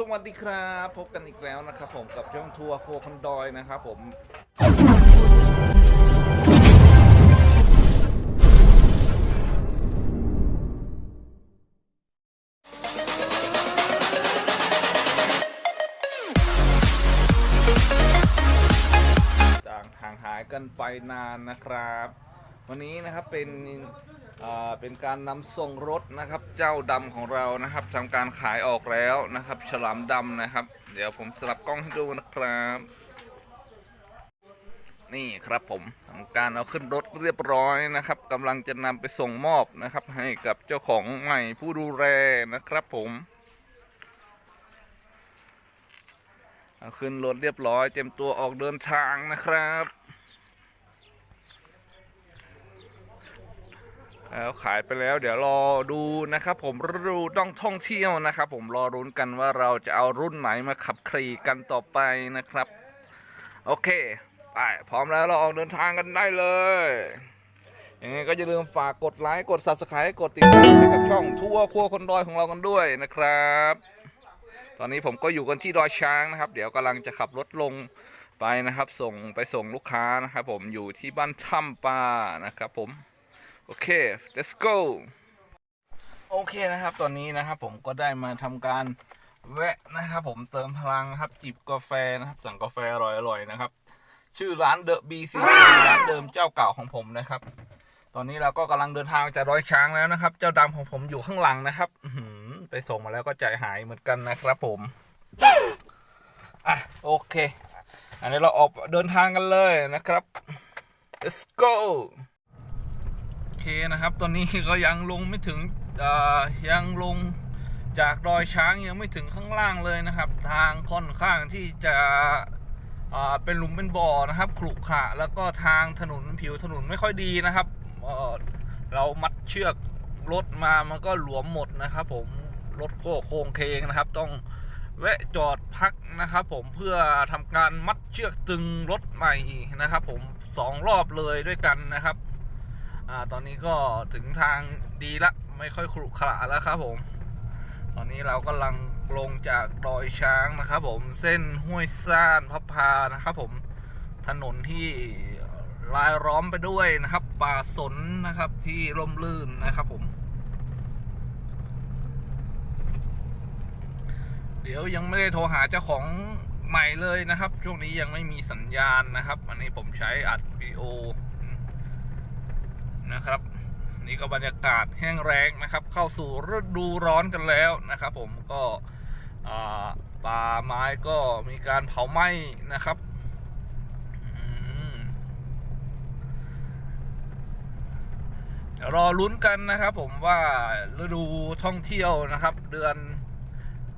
สวัสดีครับ พบกันอีกแล้วนะครับผมกับช่องทัวร์โคคอนดอยนะครับผม จากห่างหายกันไปนานนะครับ วันนี้นะครับเป็น เป็นการนำส่งรถนะครับ เจ้าดำของเรานะครับทำการขายออกแล้วนะครับ ฉลามดำนะครับ เดี๋ยวผมสลับกล้องให้ดูนะครับ นี่ครับผมทำการเอาขึ้นรถเรียบร้อยนะครับกำลังจะนำไปส่งมอบนะครับ ให้กับเจ้าของใหม่ผู้ดูแลนะครับผมเอาขึ้นรถเรียบร้อยเตรียมตัวออกเดินทางนะครับ แล้ว ขายไปแล้ว เดี๋ยวรอดูนะครับผมรูต้องท่องเที่ยวนะครับผมรอรุ้นกันว่าเราจะเอารุ่นไหนมาขับขี่กันต่อไปนะครับ โอเคไปพร้อมแล้วเราออกเดินทางกันได้เลยยังไงก็อย่าลืมฝากกดไลค์กด subscribe กดติดตามให้กับช่องทั่วครัวคนดอยของเรากันด้วยนะครับ ตอนนี้ผมก็อยู่กันที่ดอยช้างนะครับ เดี๋ยวกำลังจะขับรถลงไปนะครับ ส่งไปส่งลูกค้านะครับผมอยู่ที่บ้านถ้ำปลานะครับผม โอเค let's go โอเคนะครับ ตอนนี้นะครับผมก็ได้มาทำการแวะนะครับผมเติมพลังนะครับจิบกาแฟนะครับ สั่งกาแฟอร่อยๆนะครับ ชื่อร้านเดอะบีซีร้านเดิมเจ้าเก่าของผมนะครับ ตอนนี้เราก็กำลังเดินทางจากร้อยช้างแล้วนะครับ เจ้าดำของผมอยู่ข้างหลังนะครับอื้อหือไปส่งมาแล้วก็ใจหายเหมือนกันนะครับผมอะโอเค อันนี้เราออกเดินทางกันเลยนะครับ let's go โอ เคนะครับ ตอนนี้ก็ยังลงไม่ถึงยังลงจากดอยช้างยังไม่ถึงข้างล่างเลยนะครับ ทางค่อนข้างที่จะเป็นหลุมเป็นบ่อนะครับขรุขระแล้วก็ทางถนนผิวถนนไม่ค่อยดีนะครับเเรามัดเชือกรถมามันก็หลวมหมดนะครับ ผมรถโค้โครงเคงนะครับ ต้องแวะจอดพักนะครับ ผมเพื่อทำการมัดเชือกตึงรถใหม่นะครับ ผมสองรอบเลยด้วยกันนะครับ อ่าตอนนี้ก็ถึงทางดีละไม่ค่อยขรุขระแล้วครับผม ตอนนี้เรากำลังลงจากดอยช้างนะครับผมเส้นห้วยซ่านพับพานะครับผมถนนที่รายล้อมไปด้วยนะครับ ป่าสนนะครับที่ร่มรื่นนะครับผม เดี๋ยวยังไม่ได้โทรหาเจ้าของใหม่เลยนะครับ ช่วงนี้ยังไม่มีสัญญาณนะครับ อันนี้ผมใช้อัดวิดีโอ นะครับ นี่ก็บรรยากาศแห้งแรงนะครับ เข้าสู่ฤดูร้อนกันแล้วนะครับ ผมก็ป่าไม้ก็มีการเผาไหม้นะครับเดี๋ยวรอลุ้นกันนะครับ ผมว่าฤดูท่องเที่ยวนะครับ เดือน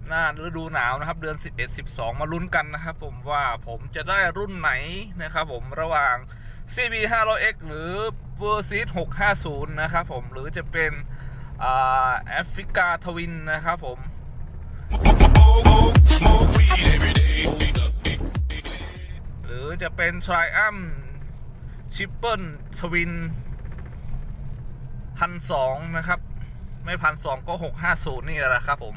หน้าฤดูหนาวนะครับ เดือน 11 12 มาลุ้นกันนะครับ ผมว่าผมจะได้รุ่นไหนนะครับ ผมระหว่าง CB 500X หรือ v e r s i s 650 นะครับผม หรือจะเป็นแอฟริกาทวินนะครับผม หรือจะเป็น Triumph Triple Twin พันสองนะครับ ไม่พันสองก็650นี่แหละครับผม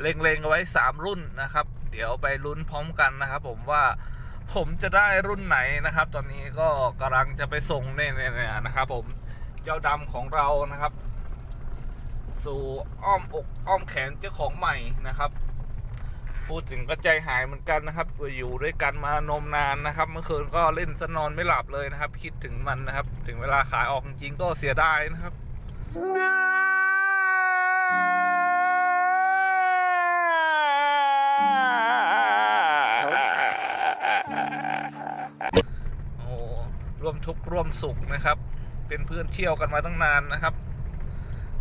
เล็งๆเอาไว้3รุ่นนะครับ เดี๋ยวไปลุ้นพร้อมกันนะครับผมว่า ผมจะได้รุ่นไหนนะครับ ตอนนี้ก็กำลังจะไปส่งเนี่ยนะครับ ผมเจ้าดำของเรานะครับ สู่อ้อมอกอ้อมแขนเจ้าของใหม่นะครับ พูดถึงก็ใจหายเหมือนกันนะครับอยู่ด้วยกันมานมนานนะครับ เมื่อคืนก็เล่นสนอนไม่หลับเลยนะครับ คิดถึงมันนะครับ ถึงเวลาขายออกจริงก็เสียดายนะครับ ร่วมทุกข์ร่วมสุขนะครับ เป็นเพื่อนเที่ยวกันมาตั้งนานนะครับ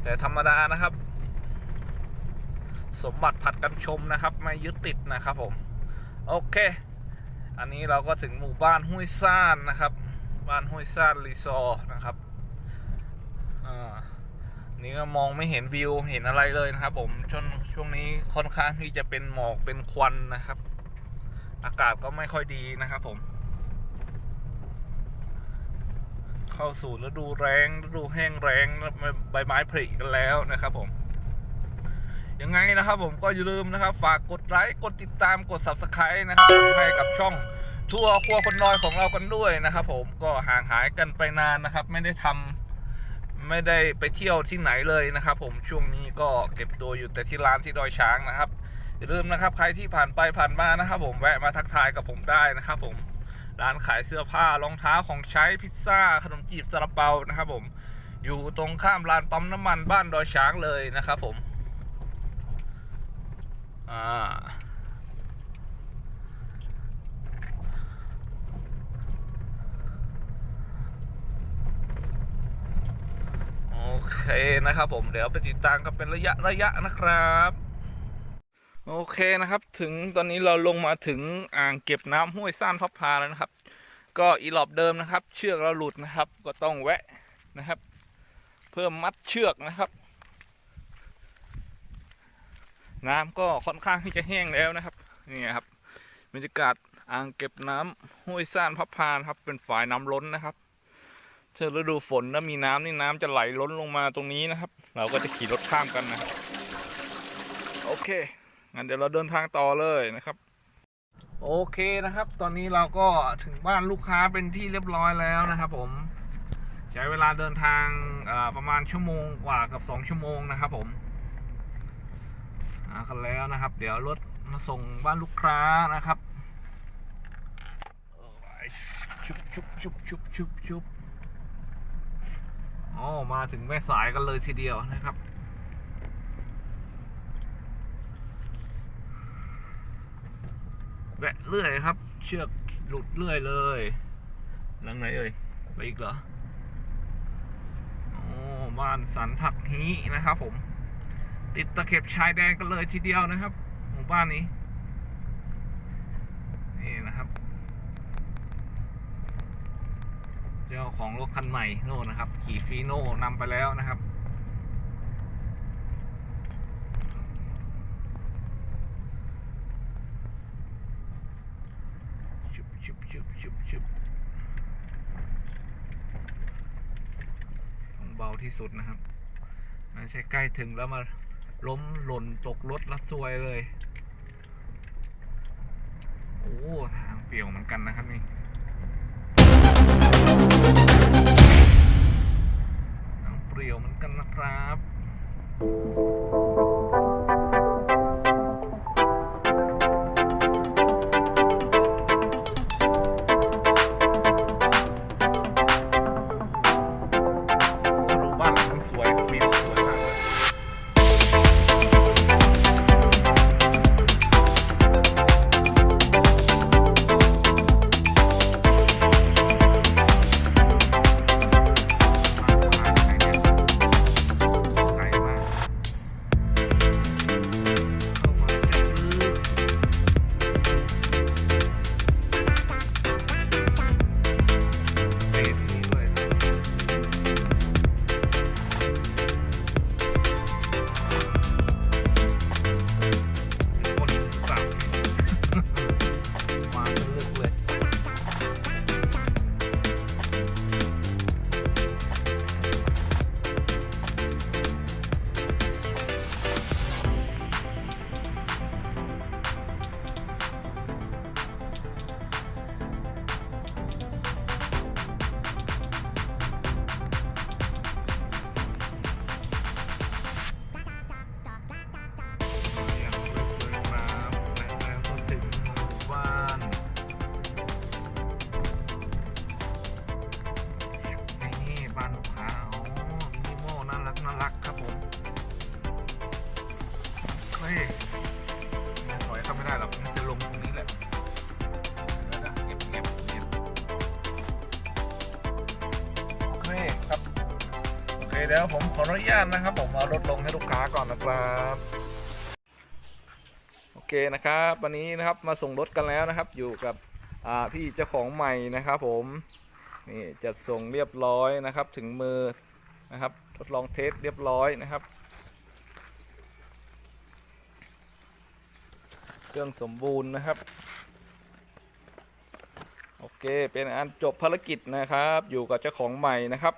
แต่ธรรมดานะครับ สมบัติผัดกันชมนะครับ ไม่ยึดติดนะครับผม โอเค อันนี้เราก็ถึงหมู่บ้านห้วยซ่านนะครับ บ้านห้วยซ่านรีสอร์ทนะครับอ่านี่ก็มองไม่เห็นวิวเห็นอะไรเลยนะครับผมช่วงช่วงนี้ค่อนข้างที่จะเป็นหมอกเป็นควันนะครับ อากาศก็ไม่ค่อยดีนะครับผม เข้าสู่ฤดูแรงฤดูแห้งแรงใบไม้ผลิกันแล้วนะครับผมยังไงนะครับผมก็อย่าลืมนะครับ ฝากกดไลค์กดติดตามกด subscribe นะครับให้กับช่องทัวร์ครัวคนน้อยของเรากันด้วยนะครับผมก็ห่างหายกันไปนานนะครับ ไม่ได้ทำไม่ได้ไปเที่ยวที่ไหนเลยนะครับ ผมช่วงนี้ก็เก็บตัวอยู่แต่ที่ร้านที่ดอยช้างนะครับอย่าลืมนะครับ ใครที่ผ่านไปผ่านมานะครับ ผมแวะมาทักทายกับผมได้นะครับผม ร้านขายเสื้อผ้ารองเท้าของใช้พิซซ่า ขนมจีบซาลาเปานะครับผมอยู่ตรงข้ามร้านปั๊มน้ำมันบ้านดอยช้างเลยนะครับผมอ่าโอเคนะครับผมเดี๋ยวไปติดตามกันเป็นระยะระยะนะครับ โอเคนะครับ ถึงตอนนี้เราลงมาถึงอ่างเก็บน้ำห้วยซ่านพับพาแล้วนะครับ ก็อีหลอบเดิมนะครับ เชือกเราหลุดนะครับ ก็ต้องแวะนะครับ เพิ่มมัดเชือกนะครับ น้ำก็ค่อนข้างที่จะแห้งแล้วนะครับนี่ครับบรรยากาศอ่างเก็บน้ำห้วยซ่านพับพานครับ เป็นฝายน้ำล้นนะครับเช่ฤดูฝนแล้วมีน้ำนี่น้ำจะไหลล้นลงมาตรงนี้นะครับ เราก็จะขี่รถข้ามกันนะครับโอเค งั้นเดี๋ยวเราเดินทางต่อเลยนะครับ โอเคนะครับ ตอนนี้เราก็ถึงบ้านลูกค้าเป็นที่เรียบร้อยแล้วนะครับ ผมใช้เวลาเดินทางประมาณชั่วโมงกว่ากับสองชั่วโมงนะครับ ผมอ่ากันแล้วนะครับ เดี๋ยวรถมาส่งบ้านลูกค้านะครับชุบชุบชุบชุบชุบชุบอ๋อมาถึงแม่สายกันเลยทีเดียวนะครับ แวะ เรื่อยครับ เชือกหลุดเรื่อยเลยหลังไหนเอ่ยไปอีกเหรอโอ้บ้านสันผักฮีนะครับ ผม ติดตะเข็บชายแดนกันเลยทีเดียวนะครับหมู่บ้านนี้นี่นะครับ เจ้าของรถคันใหม่โน่นนะครับ ขี่ฟีโน่นำไปแล้วนะครับ ชุบ ชุบชุบชุบต้องเบาที่สุดนะครับไม่ใช่ใกล้ถึงแล้วมาล้มหล่นตกรถแล้วซวยเลย โอ้ ทางเปี่ยวเหมือนกันนะครับนี่ น่ารักครับผมเฮ้ยยังถอยเข้าไม่ได้หรอกมันจะลงตรงนี้แหละเดี๋ยวนะเก็บเก็บเก็บโอเคครับโอเคเดี๋ยวผมขออนุญาตนะครับ ผมเอารถลงให้ลูกค้าก่อนนะครับโอเคนะครับวันนี้นะครับมาส่งรถกันแล้วนะครับ อยู่กับพี่เจ้าของใหม่นะครับผมนี่จัดส่งเรียบร้อยนะครับถึงมือนะครับ ทดลองเทสเรียบร้อยนะครับ เครื่องสมบูรณ์นะครับ โอเค เป็นอันจบภารกิจนะครับ อยู่กับเจ้าของใหม่นะครับ